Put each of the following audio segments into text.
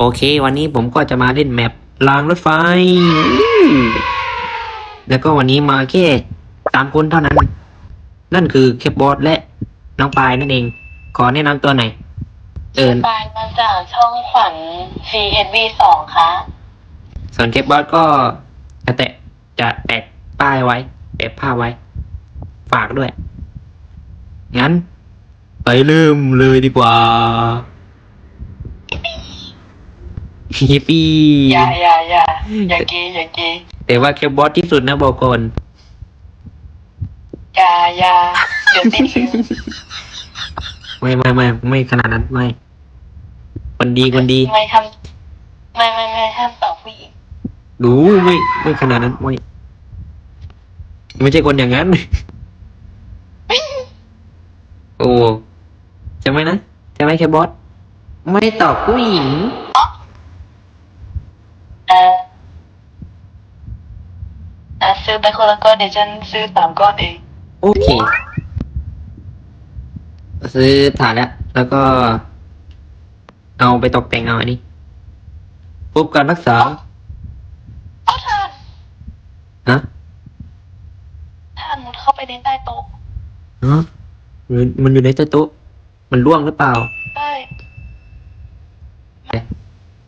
โอเค วันนี้ผมก็จะมาเล่นแมปรางรถไฟ แล้วก็วันนี้มาแค่สามคนเท่านั้น นั่นคือเคปบอสและน้องปายนั่นเอง ขอแนะนำตัวหน่อย เอิญปายมาจากช่องขวัญ CSV สองค่ะ ส่วนเคปบอสก็จะแตะจะแปะป้ายไว้ แปะผ้าไว้ ฝากด้วย งั้น ไปเริ่มเลยดีกว่าฮิปปี้อย่าอย่าอย่าอย่าเกย์อย่าเกย์แต่ว่าเคปบอสที่สุดนะบอกก่อนอย่าอย่าเดี๋ยวติดฟิวไม่ไม่ไม่ไม่ขนาดนั้นไม่คนดีคนดีไม่ทำไม่ไม่ไม่ห้ามตอบผู้หญิงดูไม่ไม่ขนาดนั้นไม่ ไม่ใช่คนอย่างนั้น โอ้ใช่ไหมนะใช่ไหมแคบอสไม่ตอบผู้หญิงเอออะซื้อไปคนละก้อนเดี๋ยวฉันซื้อสามก้อนเอง โอเค ซื้อถ่านแล้วแล้วก็ เอาไปตกแต่งเอาอันนี้ปุ๊บการรักษา เอาท่านฮะท่านมุด เข้าไปในใต้โต๊ะฮะหรือมันอยู่ในใต้โต๊ะ มันร่วงหรือเปล่าได้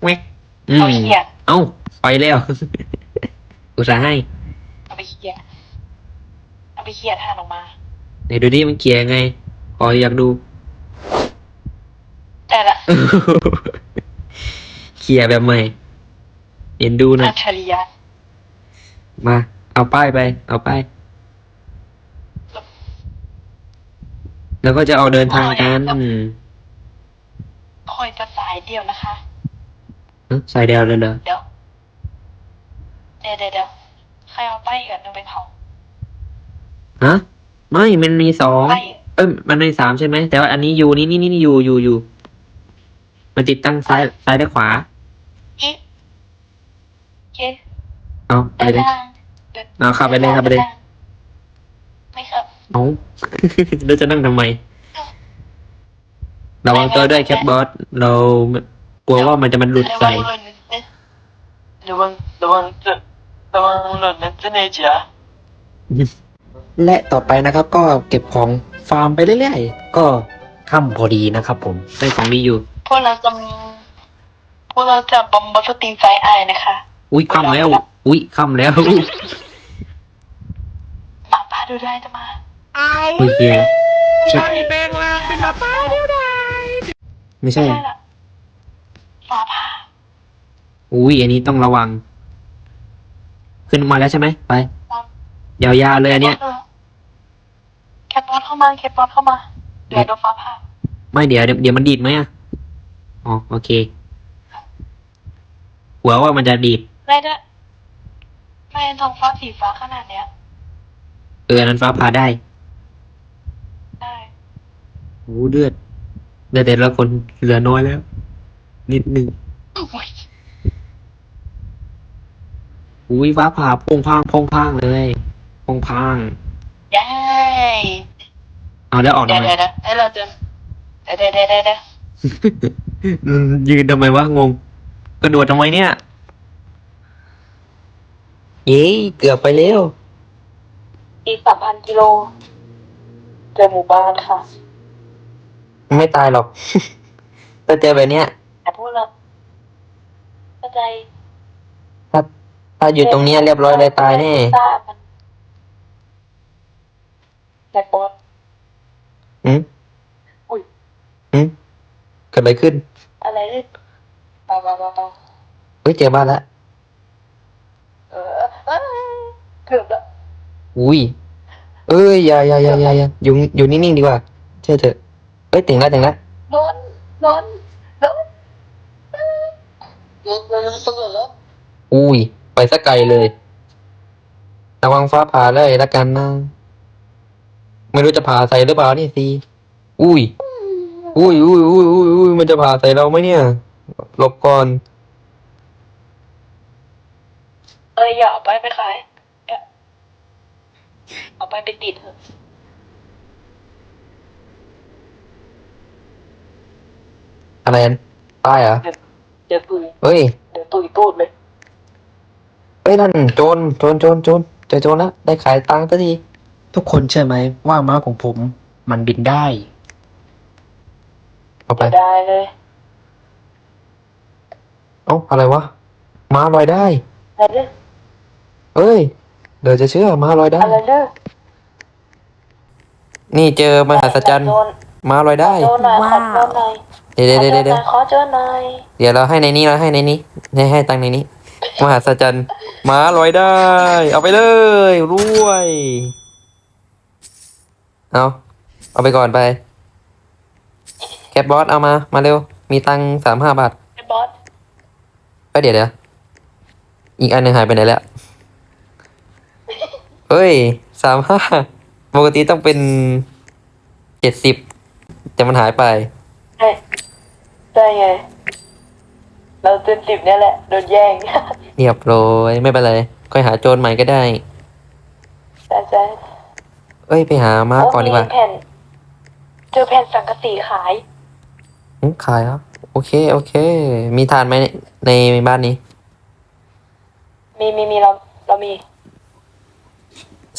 แวกอืมเอาเขียดเอ้าไปแล้ว อุตส่าห์ให้เอาไปเขียดเอาไปเขียดท่านออกมาไหนดูดิมันเขียนไงขออยากดู แต่ละเขียนแบบใหม่ เห็นดูหนะ อัจฉริยะมา เอาป้ายไป เอาป้าย แล้วก็จะเอาเดินทางกันอืมคอยจะสายเดียวนะคะเอ้าใส่เดียวเลยเหรอเดี๋ยวเดี๋ยวเดี๋ยวเดี๋ยวใครเอาไปอีกอันหนึงไปเผาฮะไม่มันมีสองไปเอ้ยมันมีสามใช่ไหมแต่ว่าอันนี้อยู่นี่นี่นี่อยู่อยู่อยู่มันติดตั้งซ้ายซ้ายและขวาอีกโอเคเอาไปเดินเลยทางดินเอาเข้าไปเลยเข้าไปเลยไม่ครับ เอาเราจะนั่งทำไม ระวังตัวด้วยแคปบอส เรากลัวว่ามันจะมันหลุดใส่ ระวังระวังจะระวังหล่นนะเจะเนจ๋าและต่อไปนะครับ ก็เก็บของฟาร์มไปเรื่อยๆ ก็ค่ำพอดีนะครับผมได้ของดีอยู่ พวกเราจะพวกเราจะบอมบ์สตรีมไฟไอนะคะ อุ้ยค่ำแล้ว อุ้ยค่ำแล้ว มาป่าดูได้จะมา โอเคใช่แปลงร่างเป็นหมาป่าเดียวดายไม่ใช่ใช่ละหมาป่าอุ้ยอันนี้ต้องระวัง ขึ้นมาแล้วใช่ไหมไป ยาวๆเลยอันเนี้ย แคปบอสเข้ามาแคปบอสเข้ามาเดี๋ยวโดนฟ้าผ่าไม่เดี๋ยวเดี๋ยวเดี๋ยวมันดีดไหมอะ อ๋อโอเค หัวว่ามันจะดีดไม่ได้ไม่ท้องฟ้าสีฟ้าขนาดเนี้ย เอออันนั้นฟ้าผ่าได้ได้ โอ้เลือดเลือดแต่ละคนเหลือน้อยแล้ว นิดหนึ่งอุ๊ยอุ้ยฟ้าผ่าโพงพางโพงพางเลยโพงพางเย้เอาแล้วออกเดี๋ทำยวไมเดี๋ยวเดี๋ยวให้เราจะเดี๋ยวเดี๋ยวเดี๋ยวเดี๋ยวเดี๋ยวอืมยืนทำไมวะงง กระโดดทำไมเนี่ยเย้เกือบไปแล้วอีกสามพันกิโลเจอหมู่บ้านค่ะ ไม่ตายหรอก ถ้าเจอแบบเนี้ยแต่พวกเราเข้าใจถ้าถ้าอยู่ตรงเนี้ยเรียบร้อยเลยตายแน่ทราบมันแจ็คบอส อืมอุ้ยอืมเกิดอะไรขึ้นอะไรเนี่ยเปล่าเปล่าเปล่าเปล่าเฮ้ยเจอบ้านแล้วเออเอ้ยเกือบละ อุ้ย เอ้ยอย่าอย่าอย่าอย่าอย่าอยู่อยู่นิ่งๆดีกว่าเชื่อเถอะ เอ้ยถึงแล้วถึงแล้วนอนนอนนอนนอนนอนตื่นแล้วอุ้ย ไปสักไกลเลยระวังฟ้าผ่าเลยละกันนะ ไม่รู้จะผ่าใส่หรือเปล่านี่สิอุ้ย อุ้ยอุ้ยอุ้ยอุ้ยอุ้ยมันจะผ่าใส่เราไหมเนี่ยหลบก่อน เอ้ยอย่าเอาไปไปขายเอาไปไปติดเถอะ อะไรอันป้ายเหรอเดี๋ยวตุยเฮ้ยเดี๋ยวตุยตูดเลยเฮ้ยนั่นโจรโจรโจรโจรเจอโจรแล้วได้ขายตังค์สักทีทุกคนเชื่อไหมว่าม้าของผม มันบินได้เอาไปเดี๋ยวได้เลยเอ้าอะไรวะม้าลอยได้อะไรเด้อเอ้ย เดี๋ยวจะเชื่อม้าลอยได้ อะไรเด้อนี่เจอมหัศจรรย์โจรม้าลอยได้โจรหน่อยขอโจรหน่อยเดี๋ยวเดี๋ยวเดี๋ยวเดี๋ยวขอโจรหน่อยเดี๋ยวเราให้ในนี้เราให้ในนี้ให้ให้ตังค์ในนี้ มหัศจรรย์ม้าลอยได้ เอาไปเลยรวยเอาเอาไปก่อนไป แคปบอสเอามา มาเร็ว มีตังค์สามห้าบาทไอ้บอสไปเดี๋ยวเดี๋ยวอีกอันหนึ่งหายไปไหนแล้วเฮ้ยสามห้าปกติต้องเป็นเจ็ดสิบแต่มันหายไปเฮ้ย ได้ไง เราเต็มสิบเนี่ยแหละ โดนแย่ง เรียบร้อยไม่เป็นไรค่อยหาโจรใหม่ก็ได้ ใช่ใช่เอ้ยไปหาม้าก่อนดีกว่าโมีแผ่น เจอแผ่นสังกะสีขายอืมขายแล้วโอเค โอเค มีทานไหมในในบ้านนี้ มีมีมีเราเรามี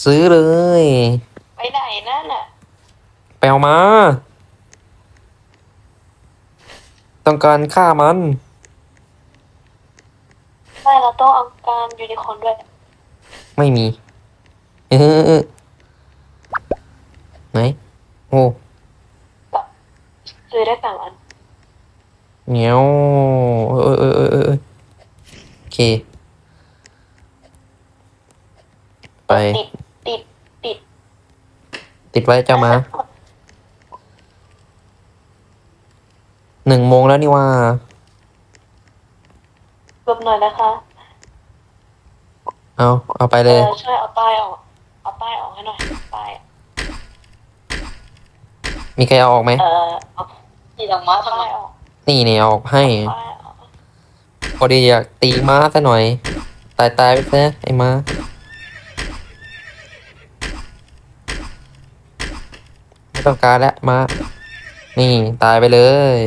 ซื้อเลย ไปไหนนั่นน่ะ ไปเอามา ต้องการฆ่ามันไม่เราต้องเอาการยูนิคอร์นด้วย ไม่มี เออไหนโอ้ซื้อได้สามอันเหนียวเออเออเออเออเออโอเค ไป ติด ติด ติด ติดไว้เจ้ามา หนึ่งโมงแล้วนี่ว่า รบหน่อยนะคะเอาเอาไปเอเลย อช่วยเอาป้ายออก เอาป้ายออกให้หน่อยป้ายอะมีใครเอาออกไหม เออเอาตีดอกไม้ทำไมออกนี่เนี่ยเอาออกให้ ป้ายออกพอดีอยากตีม้าซะหน่อย ตายตายไปซะไอ้ม้า ไม่ต้องการแล้วม้า นี่ตายไปเลย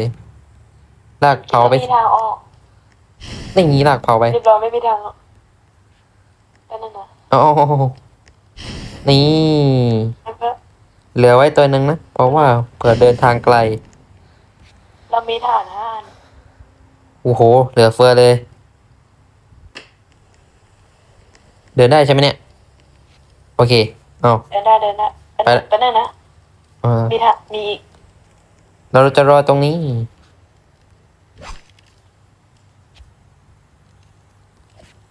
ลากเผาไปม่มีทางออกนี่งี้ลากเผาไปเรียบร้อยไม่มีทางออกก็นั่นนะเอ๋อนี่ แล้วก็เหลือไว้ตัวหนึ่งนะ เพราะว่าเผื่อเดินทางไกล เรามีฐานห้าอันโอ้โห เหลือเฟือเลย เดินได้ใช่ไหมเนี่ย โอเค เอา เดินได้เดินได้ไป ไปนั่นนะ เอามีทางมีอีกเราจะรอตรงนี้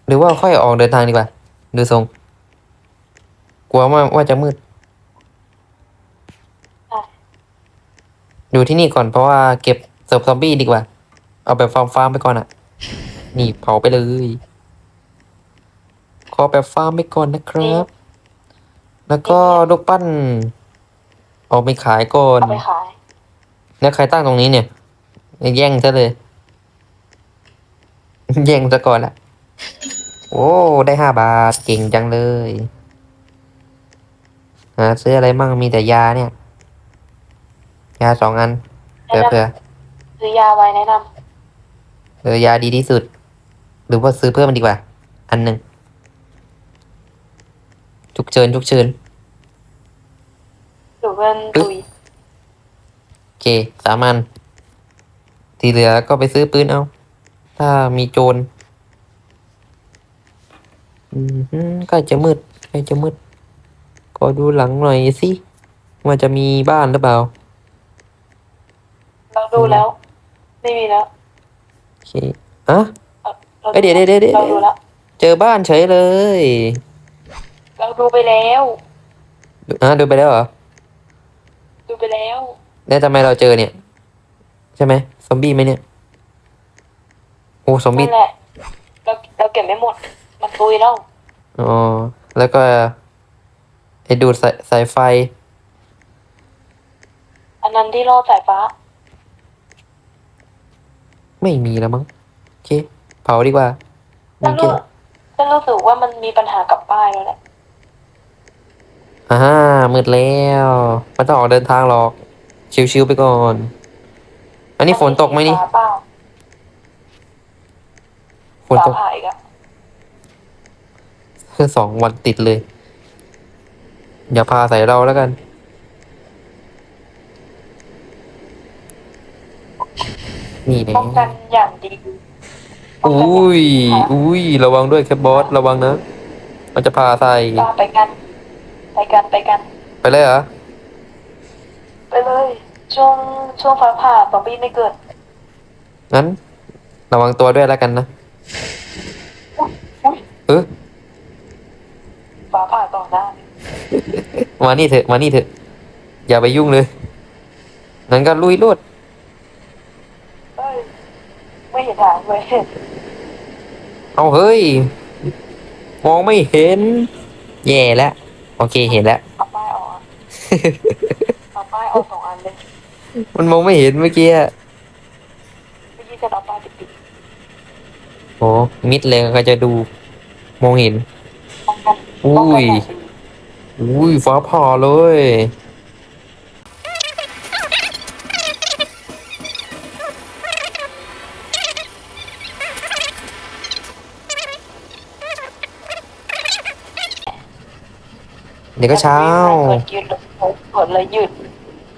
หรือว่าค่อยออกเดินทางดีกว่า ดูทรง กลัวว่าว่าจะมืดอะอยู่ที่นี่ก่อนเพราะว่าเก็บศพซอมบี้ดีกว่า เอาแบบฟาร์มฟาร์มๆไปก่อนอะนี่เผาไปเลย ขอแบบฟาร์มไปก่อนนะครับ แล้วก็ลูกปั้น เอาไปขายก่อนเอาไปขายแล้วใครตั้งตรงนี้เนี่ยแย่งซะเลย แย่งซะก่อนละ โอ้ ได้ห้าบาท เก่งจังเลยหาซื้ออะไรมั่งมีแต่ยาเนี่ย ยาสองอันเผื่อแนะนเผื่อำซื้อยาไว้แนะนเออยาดีที่สุด หรือว่าซื้อเพิ่มมันดีกว่า อันหนึ่งฉุกเฉินฉุกเฉินำหรือเพื่อนตุยโอเคสามอันที่เหลือก็ไปซื้อปืนเอา ถ้ามีโจร อืมฮึใกล้จะมืดใกล้จะมืดก็ดูหลังหน่อยสิว่าจะมีบ้านหรือเปล่า เราดูแล้ว ไม่มีแล้วโอเคอะ ราเอ้ยเดี๋ยวเดี๋ยวเดี๋ยวเดี๋ยว เราดูแล้วเจอบ้านเฉยเลยเราดูไปแล้วอะดูไปแล้วเหรอดูไปแล้ว แล้วทำไมเราเจอเนี่ย ใช่ไหมซอมบี้ไหมเนี่ย โอ้ซอมบี้ นั่นแหละ เราเราเก็บไม่หมด มันตุยแล้วอ๋อ แล้วก็ ไอ้ดูดสายสายไฟ อันนั้นที่รอดสายฟ้า ไม่มีแล้วมั้งโอเคเผาดีกว่าฉันโอเครู้ฉันรู้สึกว่ามันมีปัญหากับป้ายแล้วแหละ อ่ามืดแล้วไม่ต้องออกเดินทางหรอก ชิวๆไปก่อน อันนี้ฝนตกไหมนี่ ฟ้าเปล่าฝนฟ้าตกผ่าอีกอะ คือสองวันติดเลย อย่าพาใส่เราแล้วกัน นี่แน่ป้องกันอย่างดีป้องกันอุ้ยอย่างดีอุ้ย ระวังด้วยครับบอส ระวังนะ มันจะพาใส่ค่ะไปกัน ไปกัน ไปกัน ไปเลยเหรอ ไปเลย ช่วง ช่วงฟ้าผ่าซอมบี้ไม่เกิด งั้น ระวังตัวด้วยแล้วกันนะอุ้ยอุ้ยเออ ฟ้าผ่าต่อหน้ามานี่เถอะ มานี่เถอะ อย่าไปยุ่งเลยงั้นก็ลุยลวดเอ้ยไม่เห็นทางเลยเอาเฮ้ย มองไม่เห็น แย่แล้ว โอเคเห็นแล้ว เอาป้ายออกอะเอาป้ายออกสองอันเลยมันมองไม่เห็นเมื่อกี้อะเมื่อกี้จะเอาป้ายติดติดโอ้มิดเลยก็จะดู มองเห็นป้ องกันอุ้ป้องกันยอย่างดีอุ้ยฟ้าผ่าเลย เดี๋ยวก็เช้ากดยืดเลยกดเลยยืด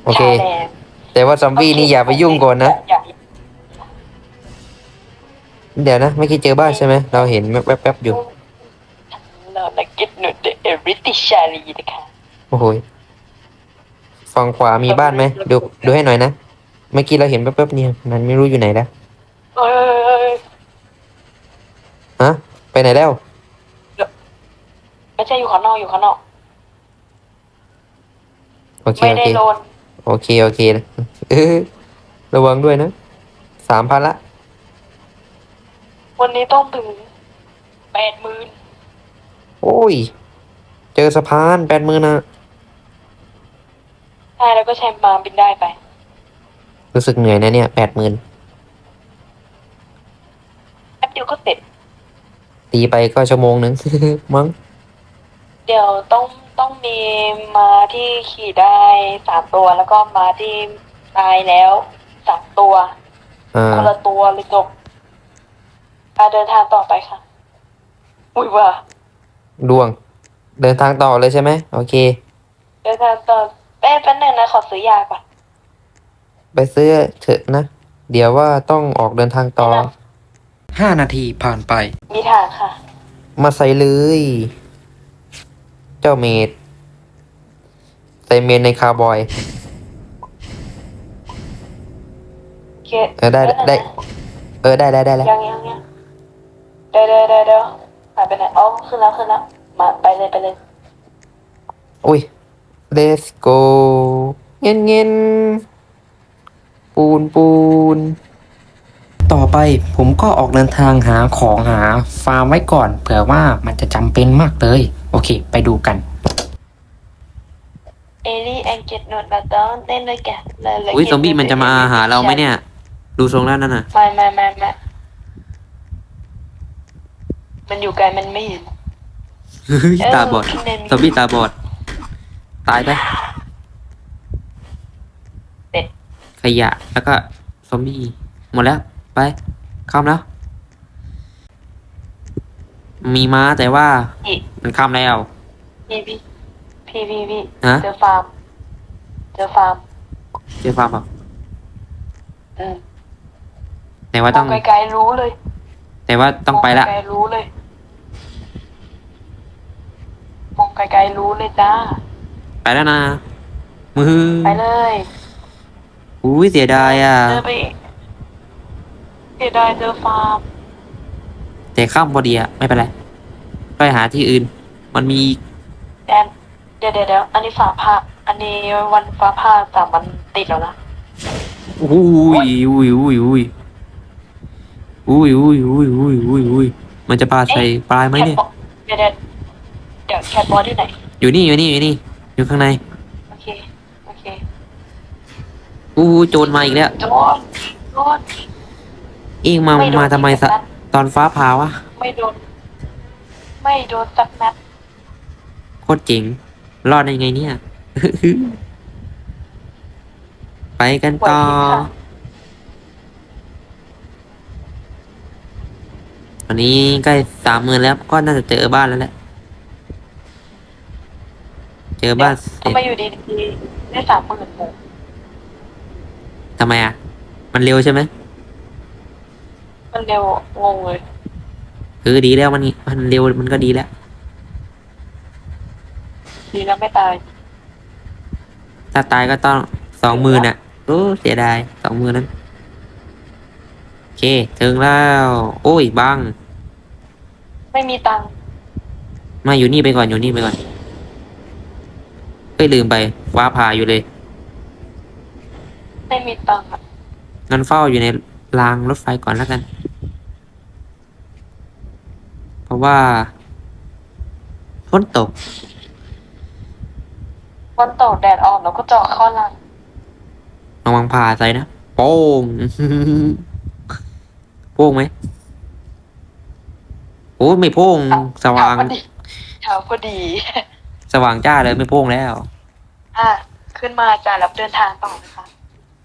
โอเคชาแดงแต่ว่าซอมบี้นี่อย่าไปยุ่งก่อนนะ อย่าเดี๋ยวนะ ไม่คิดเจอบ้านใช่ไหม เราเห็นแวบๆอยู่เรา นักกิจหนุดเอริติชาลีนะคะโอ้โหฝั่งขวามีบ้านไหมดูดูให้หน่อยนะ เมื่อกี้เราเห็นแป๊บๆเนี่ยมันไม่รู้อยู่ไหนแล้วเอ้ยฮะไปไหนแล้วไม่ใช่อยู่ข้างนอกอยู่ข้างนอกโอเคไม่โอได้เคโดนโอเคโอเคนะเออระวังด้วยนะสามพันละวันนี้ต้องถึงแปดหมื่น โอ้ย เจอสะพานแปดหมื่นนะใช่แล้วก็ใช้มาบินได้ไป รู้สึกเหนื่อยนะเนี่ยแปดหมื่นแป๊บเดียวก็เสร็จ ตีไปก็ชั่วโมงหนึ่ง มั้งเดี๋ยวต้องต้องมีมาที่ขี่ได้สามตัวแล้วก็มาที่ตายแล้วสามตัวอ่าคนละตัวเลยจบอะเดินทางต่อไปค่ะ อุ้ยว่า ดวง เดินทางต่อเลยใช่ไหมโอเค เดินทางต่อแป๊บแป๊บนึงนะขอซื้อยาก่อน ไปซื้อเถอะนะ เดี๋ยวว่าต้องออกเดินทางต่อ ห้านาทีผ่านไป มีทางค่ะ มาใส่เลย เจ้าเมดใส่เมดในคาร์บอยโอเคเออได้ได้ เออได้ได้ได้แล้ว ยังยังยังเดี๋ยวเดี๋ยวเดี๋ยวเดี๋ยว หายไปไหนอ๋อขึ้นแล้วขึ้นแล้วมาไปเลยไปเลย อุ้ย let's go เงินเงินปูนปูน ต่อไปผมก็ออกเดินทางหาของหาฟาร์มไว้ก่อน เผื่อว่ามันจะจำเป็นมากเลย โอเค ไปดูกัน เอลี่แองเกตโนดแล้วต้องเต้นเลยแกเลยเลยอุ้ยซอมบี้มันจะมาหาเราไหมเนี่ย ดูทรงแล้วนั่นน่ะ ไม่ไม่ไม่ไม่ มันอยู่ไกลมันไม่เห็น เฮ้ยตาบอดเพี่เนมซอมบี้ตาบอด ตายไปเป็ดขยะแล้วก็ซอมบี้หมดแล้ว ไปข้ามแล้ว มีม้าแต่ว่า พี่มันข้ามแล้ว พี่พี่พี่พี่พี่ฮะ เจอฟาร์มเจอฟาร์มเจอฟาร์มเปล่าอืมแต่ว่าต้องมไกลๆรู้เลย แต่ว่าต้องไปละ มไกลๆรู้เลย มองไกลๆรู้เลยจ้า ไปแล้วนะมือไปเลยอุ้ยเสียดายอะ เจอไปอีกเสียดายเจอฟาร์มแต่ข้ามพอดีอะ ไม่เป็นไรไปหาที่อื่น มันมีอีกแดนเดี๋ยวเดี๋ยวเดี๋ยวอันนี้ฟ้าผ่าอันนี้วันฟ้าผ่าสามวันติดแล้วนะ อุ้ยอุ้ยอุ้ยอุ้ย อุ้ยอุ้ยอุ้ยอุ้ยอุ้ยอุ้ยมันจะปาใส่ปลายไหมเนี่ยแคทบอเดี๋ยวเดี๋ยวเดี๋ยวแคทบอลที่ไหน อยู่นี่อยู่นี่อยู่นี่อยู่ข้างใน โอเค โอเคอู้โจรมาอีกแล้วโดนโดนเองมาไโดนมาทำไมสะสักนัดตอนฟ้าผ่าวะ ไม่โดน ไม่โดนสักนัด โคตรเจ๋ง รอดได้ไงเนี่ย ไปกันไหวต่อ พริบค่ะ วันนี้ใกล้สามหมื่นแล้วก็น่าจะเจอบ้านแล้วแหละ เจอบ้านเสร็ทำจไมอยู่ดีๆได้สามหมื่นหมูทำไมอะ มันเร็วใช่ไหมมันเร็วงงเลยคือดีแล้วมันมันเร็วมันก็ดีแล้ว ดีแล้วไม่ตายถ้าตายก็ต้องสองหมื่นอะโอ้เสียดายสองหมื่นนั้นโอ เค ถึงแล้ว โอ้ยบัง ไม่มีตังค์มาอยู่นี่ไปก่อนอยู่นี่ไปก่อนเอ้ยลืมไปฟ้าผ่าอยู่เลยไม่มีตังค์อะงั้นเฝ้าอยู่ในรางรถไฟก่อนแล้วกัน เพราะว่าฝนตก วันตกแดดออกแล้วก็เจาะเข้าหลังระวังผ่าใส่นะ โป้ง โป้งไหมโอ้ไม่โป้งสว่างเช้พอดีเช้าพอดี สว่างจ้าเลยไม่โป้งแล้ว อะ ขึ้นมาจะรับเดินทางต่อนะคะ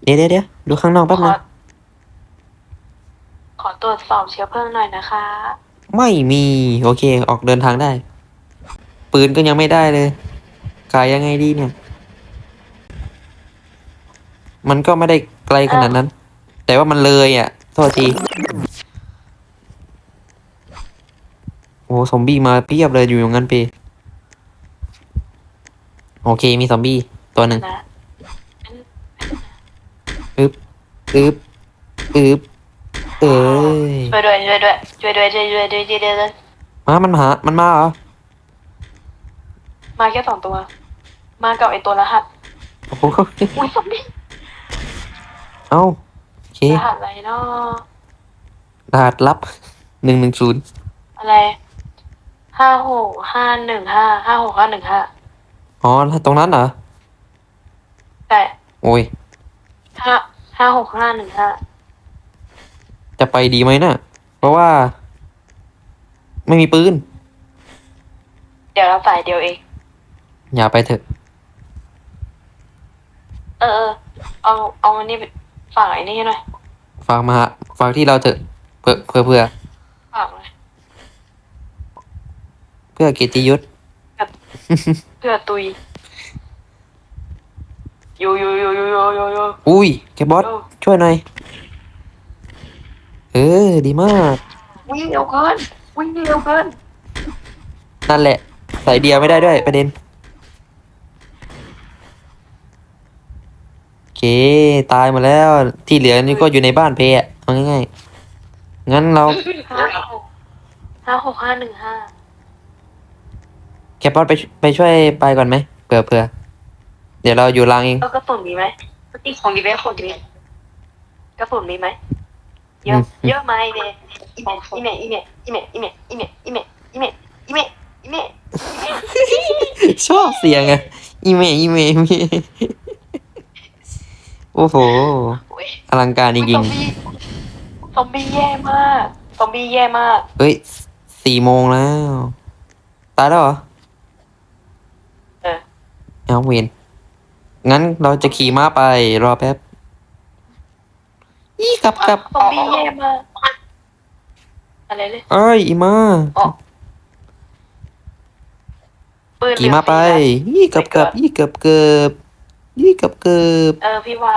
เดี๋ยวเดี๋ยวเดี๋ยวดูข้างนอกขแป๊บอนึงขอตรวจสอบเชื้อเพลิงหน่อยนะคะ ไม่มี โอเค ออกเดินทางได้ ปืนก็ยังไม่ได้เลย ขายยังไงดีเนี่ย มันก็ไม่ได้ไกลขนาดนั้น แต่ว่ามันเลยอะโท ษทีโอ้ซอมบี้มาเพียบเลยอยู่อย่างนั้นปีโอเคมีซอมบี้ตัวหนึ่งนะอึบอึบอึบเอ้ยช่วยด้วยช่วยด้วยช่วยด้วยช่วยด้วยช่วยด้วยช่วยด้วยมามันหามันมาเหรอมาแค่สองตัว มากับไอตัวรหัสโอ้โหอุ้ยสมบี้เอ้าโอเค รหัสอะไรเนาะรหัสลับหนึ่งหนึ่งศูนย์อะไรห้าหกห้าหนึ่งห้าห้าหกห้าหนึ่งห้าอ๋อตรงนั้นเหรอใช่โอ้ยห้าห้าหกห้าหนึ่งห้าจะไปดีไหมนะ่ะ เพราะว่า ไม่มีปืน เดี๋ยวเราใส่เดียวเอง อย่าไปเถอะ เออ เออ เอา เอาอันนี้ไป ฝากไอ้นี่ให้หน่อยฝากมาหาฝากที่เราเถอะเพื่อเพื่อเพื่อฝากหน่อยเพื่อเกียรติยศเพื่อตุยโยโยโยโยโยโยโยอุ้ยแกบอสโยช่วยหน่อยเออดีมาก วิ่งเร็วเกินวิ่งเร็วเกินนั่นแหละ ใส่เดียวไม่ได้ด้วยประเด็น โอ เค ตายหมาแล้วที่เหลือนี่ก็อยู่ในบ้านเพอะเอาง่ายๆ งั้นเราห้าหกห้าหกห้าหนึ่งห้าแคปบอสไปไปช่วยไปก่อนไหมเผื่อเผื่อเดี๋ยวเราอยู่รางเองเออกระสุนมีไหมปกติของมีไหมของมีกระสุนมีไหมเยอะอืมเยอะไหมเนี่ยอีเมอีเมอีเมอีเมอีเมอีเมอีเมอีเมอีเมอีเมชอบเสียงอะอีเมอีเมอีเม โอ้โหโอ้ยอลังการจริงซอมบี้ซอมบี้แย่มากซอมบี้แย่มาก ๆเฮ้ยสี่โมงแล้ว ตายแล้วเหรอเออ เอาเวนงั้นเราจะขี่ม้าไป รอแป๊บอีกลับกลับซอมบี้แย่มาก อะไรเลยเอ้ยอีมาปืนขี่ม้าไปเหลือสี่นัด อีกลับกลับอีกลับเกือบ อีกลับเกือบเออพี่วา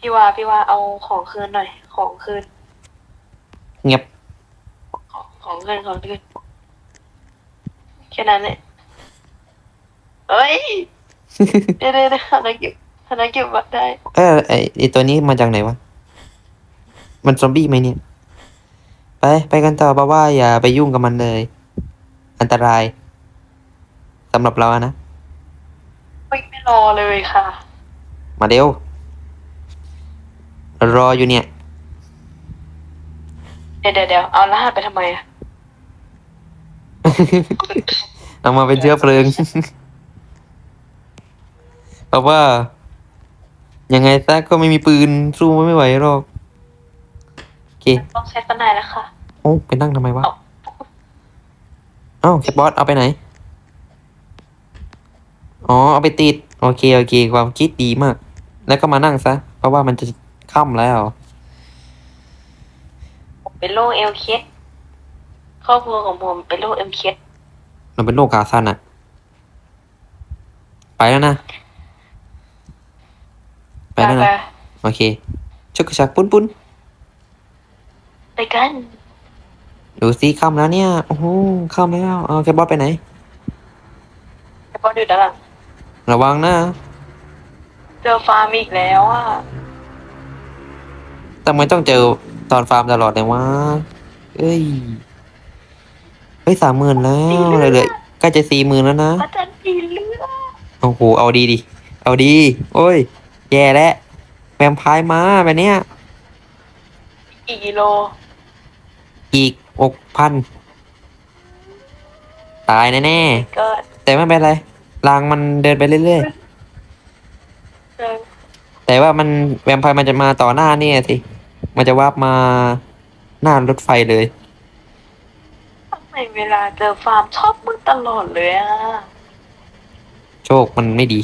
พี่วาพี่วาเอาของคืนหน่อย ของคืน เงียบของของคืนของคืนแค่นั้นเลยเฮ้ยเดี๋ยวเดี๋ยวเดี๋ยวธนกิจธนกิจวัดได้เออไอไอตัวนี้มาจากไหนวะ มันซอมบี้ไหมเนี่ย ไปไปกันต่อเพราะว่าอย่าไปยุ่งกับมันเลย อันตรายสำหรับเราอะนะไม่ไม่รอเลยค่ะ มาเร็ว รออยู่เนี่ย เดี๋ยวเดี๋ยวเดี๋ยวเอารหัสไปทำไมอะเอามาเป็นเชื้อเพลิง เพราะว่า ยังไงซะก็ไม่มีปืนสู้มันไม่ไหวหรอก โอเคต้องใช้สนายแล้วค่ะโอ้ไปนั่งทำไมวะ เอาเอ้าแคปบอสเอาไปไหน อ๋อ เอาไปติด โอเค โอเค ความคิดดีมาก แล้วก็มานั่งซะ เพราะว่ามันจะค่ำแล้ว ผมเป็นโรคเอลเคสครอบครัวของผมเป็นโรคเอลเคสเราเป็นโรคขาสั้นอะไปแล้วนะ ไปแล้วนะ โอเคชุกกระชักปุ้นปุ้นไปกัน ดูสิค่ำแล้วเนี่ย โอ้โหค่ำแล้ว เอาแคบอสไปไหนแต่พอดูด้านหลังระวังนะ เจอฟาร์มอีกแล้วอะทำไมต้องเจอตอนฟาร์มตลอดเลยวะเอ้ยเฮ้ยสามหมื่นแล้วเลยเลยใกล้จะสี่หมื่นแล้วนะอาจารย์สีเลือดโอ้โหเอาดีดิเอาดี โอ้ย แย่แล้วแวมไพร์มาแบบเนี้ยกี่กิโลอีกอกพันตายแน่เกิด ๆแต่ไม่เป็นไรรางมันเดินไปเรื่อยเจอๆ แต่ว่ามันแวมไพร์มันจะมาต่อหน้าเนี่ยสิ มันจะวาบมาหน้ารถไฟเลยทำไมเวลาเจอฟาร์มชอบมืดตลอดเลยอะ โชคมันไม่ดี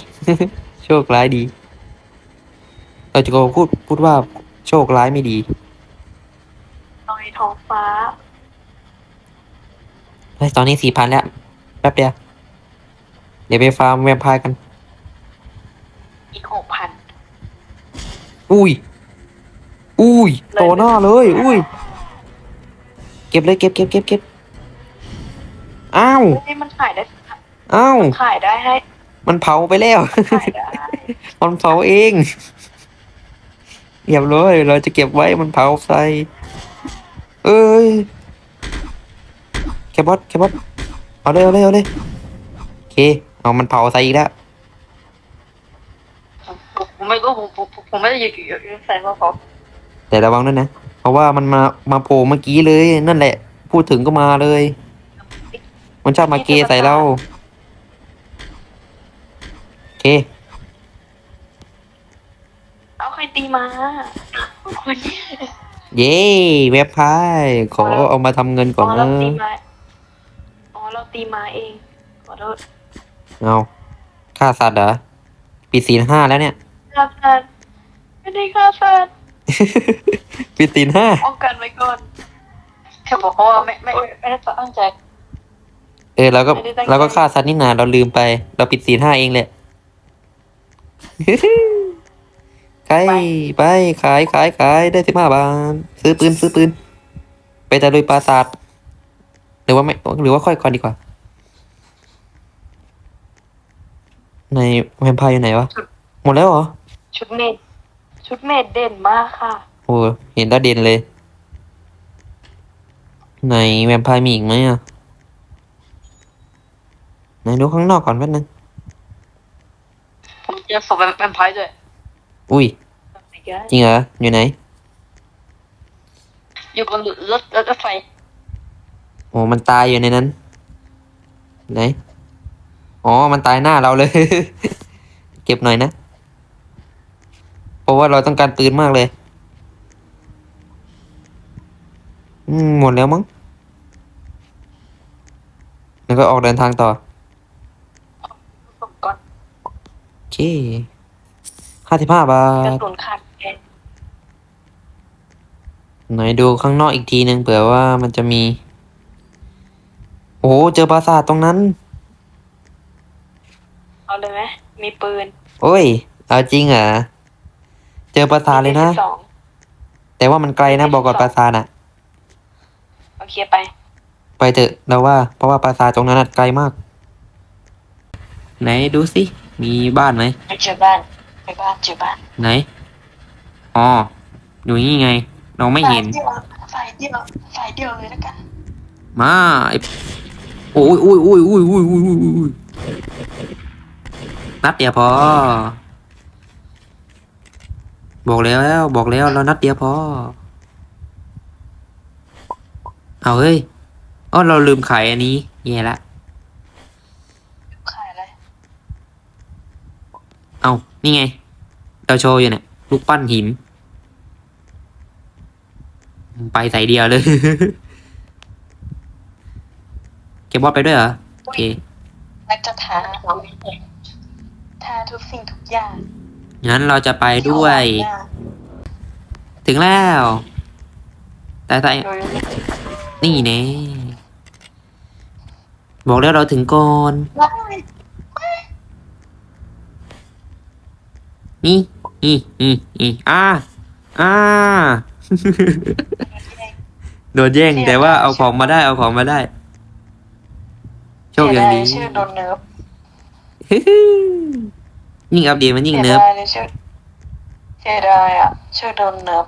โชคร้ายดี เราจะโกพูดพูดว่าโชคร้ายไม่ดีลอยท้องฟ้าเฮ้ยตอนนี้สี่พันแล้ว แป๊บเดียว เดี๋ยวไปฟาร์มแวมไพร์กัน อีกหกพัน อุ้ย อุ้ยเลยโตหน้าเลย อุ้ย เก็บเลยเก็บเก็บเก็บเก็บอ้าวนี่มันขายได้อ้าวขายได้ให้ มันเผาไปแล้ว ขายได้ มันเผาเองเรียบร้อยเราจะเก็บไว้มันเผาใส่เอ้ยแคบอสแคบอสเอาเลยเอาเลยเอาเลยโอเคเอามันเผาใส่อีกแล้วผม ไม่รู้ผมผมผมผมไม่ได้อยู่อยู่อยู่ใส่ว่าเขาแต่ระวังด้วยนะ เพราะว่ามันมามาโผล่เมื่อกี้เลยนั่นแหละ พูดถึงก็มาเลย มันชอบมาเกใส่เราโอเคเอาใครตีมาคนนี้เย้เว็บพายขอเอามาทำเงินก่อ๋ออนเรานะตีมาอ๋อเราตีมาเองขอโทษเอาฆ่าสัตว์เหรอปีศีลห้าแล้วเนี่ย ฆ่าสัตว์ไม่ได้ฆ่าสัตว์ปีศีลห้าป้องกันไว้ก่อนแค่บอกเขาว่าไม่ไม่ไม่ไม่ได้ตั้งใจ เออเราก็ไม่ได้ตั้งใจ เราก็ฆ่าสัตว์นี่นาเราลืมไป เราปิดศีลห้าเองแหละขายไปขายขายขายได้สิบห้าบาทซื้อปืนซื้อปืน ไปตะลุยปราสาทหรือว่าไม่หรือว่าค่อยก่อนดีกว่า ในแวมไพร์อยู่ไหนวะ หมดแล้วเหรอ ชุดเมดชุดเมดเด่นมากค่ะ โอ้เห็นแล้วเด่นเลย ไหนแวมไพร์มีอีกไหมอะไหนดูข้างนอกก่อนแป๊บนึงผมเจอศพแวมไพร์ด้วยอุ้ย จริงเหรอ อยู่ไหน อยู่บนรถรถไฟโอ้มันตายอยู่ในนั้น ไหน อ๋อ มันตายหน้าเราเลย เก็บหน่อยนะ เพราะว่าเราต้องการปืนมากเลย อืมหมดแล้วมั้งแล้วก็ออกเดินทางต่อศพก่อนโอเคห้าสิบห้าบากระทสุนขาดแกนไหนดูข้างนอกอีกทีหนึ่งเผื่อว่ามันจะมี โอ้โหเจอปราสาทตรงนั้น เอาเลยไหมมีปืน โอ้ย เอาจริงเหรอ เจอปราสาทเลยนะแต่ว่ามันไกลนะบอกก่อนปราสาทน่ะ โอเคไป ไปเถอะเราว่า เพราะว่าปราสาทตรงนั้นไกลมาก ไหนดูสิ มีบ้านไหมไปเจอบ้านไปบ้านเจอบ้านไหนอ๋ออยู่นี่ไง เราไม่เห็น ฝ่เดียวฝ่เดียวเลยแล้กันมาโอ้ยโอ้ยโอ้ยโอ้ยโอ้ยโอ้ยนัดเดียวพอ บอกแล้ว บอกแล้วเรานัดเดียวพอ เอาเฮ้ยอ๋อเราลืมขายอันนี้แย่ละขายอะไร เอานี่ไง เราโชว์อยู่เนี่ยลูกปั้นหิน ไปใส่เดียวเลย เก็บบอสไปด้วยเหรอ โอเคนักจะถามทาทุกสิ่งทุกอย่าง งั้นเราจะไปด้วย ถึงแล้ว แต่แต่โดยนี่แน่บอกแล้วเราถึงก่อนว้ายนี่อีอีอีอ่าอ่าโดนแย่งแต่ว่าเอาของมาได้เอาของมาได้ โชคอย่างนี้เสีดชื่อโดนเนิร์ฟ ยิ่งอัปเดตมันยิ่งเสียเนิร์ฟดายเลยชื่อเสียดายอะ ชื่อโดนเนิร์ฟ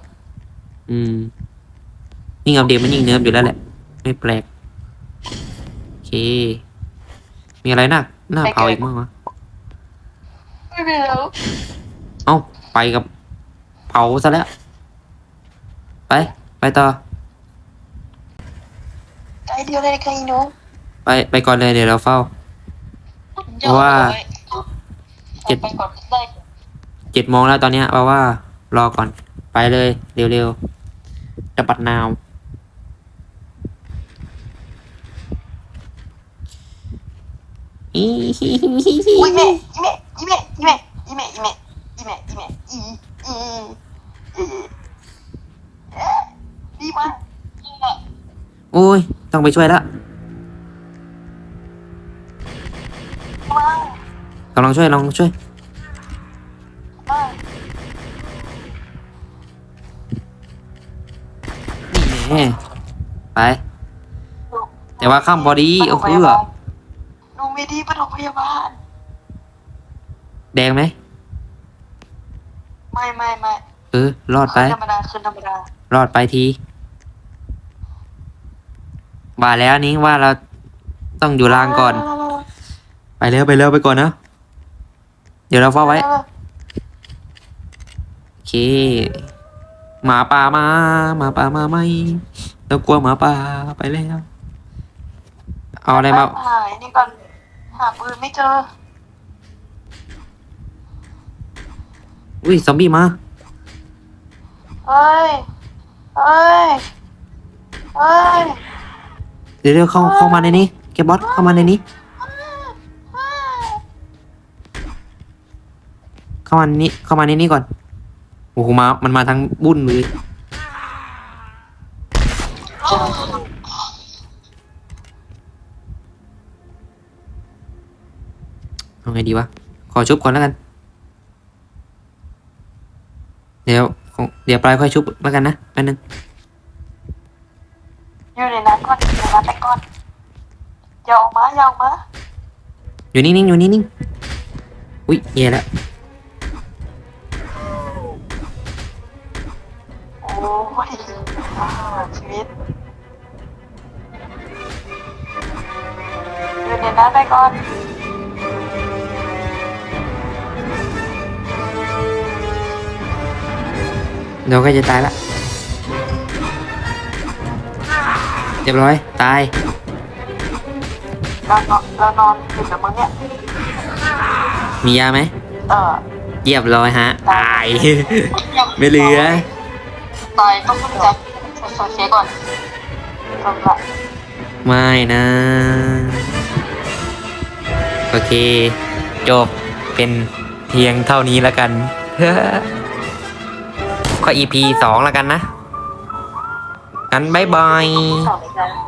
อืม ยิ่งอัปเดตมันยิ่งเนิร์ฟอยู่แล้วแหละ ไม่แปลก โอเค มีอะไรน่ะหน้าเผาอีกมั้งวะ ไม่เป็นแล้วเอ้า ไปกับ เผาซะแล้ว ไป ไปต่อ ใจเดียวเลยค่ะอีหนูไป ไปก่อนเลยเดี๋ยวเราเฝ้า เพราะว่า เจ็ดไปก่อนได้เจ็ดโมงแล้วตอนเนี้ยแปลว่า รอก่อน ไปเลยเร็วๆจะปัดนาว อีฮิฮิฮิฮิอุ้ยแม่อีแม่อีแม่อีแม่อีแม่อีแม่อีแม่อีแม่อีอีอีเอ๊ะดีมากโอ้ย ต้องไปช่วยละำลังช่วยกำลังช่วยมากนี่แน่ไป แต่ว่าข้ามพอดีโอ้โหหนูไม่ดีปฐมพยาบาล แดงไหม ไม่ไม่ไม่เออ รอดไป ขึ้นธรรมดาขึ้นธรรมดา รอดไปทีว่าแล้วนี้ว่าเราต้องอยู่ล่างก่อน ไปเร็วไปเร็วไปก่อนนะ เดี๋ยวเราเฝ้าไว้ โอเค หมาป่ามา หมาป่ามาไหมเรากลัวหมาป่าไปแล้ว เอาอะไรมา หายนี่ก่อน หาปืนไม่เจอ อุ้ยซอมบี้มา เฮ้ย เฮ้ย เฮ้ย เดี๋ยวเดี๋ยวเข้าเข้ามาในนี้ แกบอสเข้ามาในนี้ เข้ามาในนี้เข้ามาในนี้ก่อนโอ้โหมา มันมาทั้งบุ้นเลยเอาไงดีวะ ขอชุบก่อนแล้วกัน เดี๋ยวของเดี๋ยวปลายค่อยชุบแล้วกันนะแป๊บนึงอยู่ในนั้นก่อนอยู่ในนั้นไปก่อนอย่าออกมาอย่าออกมาอยู่นิ่งๆอยู่นิ่งๆอุ้ยแย่แล้วาชีวิตอยู่ในนั้นไปก่อนเดี๋ยวก็จะตายละเรียบร้อย ตาย เรานอนเรานอนอยู่กับมึงเนี่ยมียาไหมเออเรียบร้อยฮะ ตาย ไม่เหลือตายต้องต้องจับ โซเชียก่อนจบละไม่นะ โอเค จบเป็นเพียงเท่านี้แล้วกัน ก็ EP สองแล้วกันนะ กันบายบาย สองเลยนะ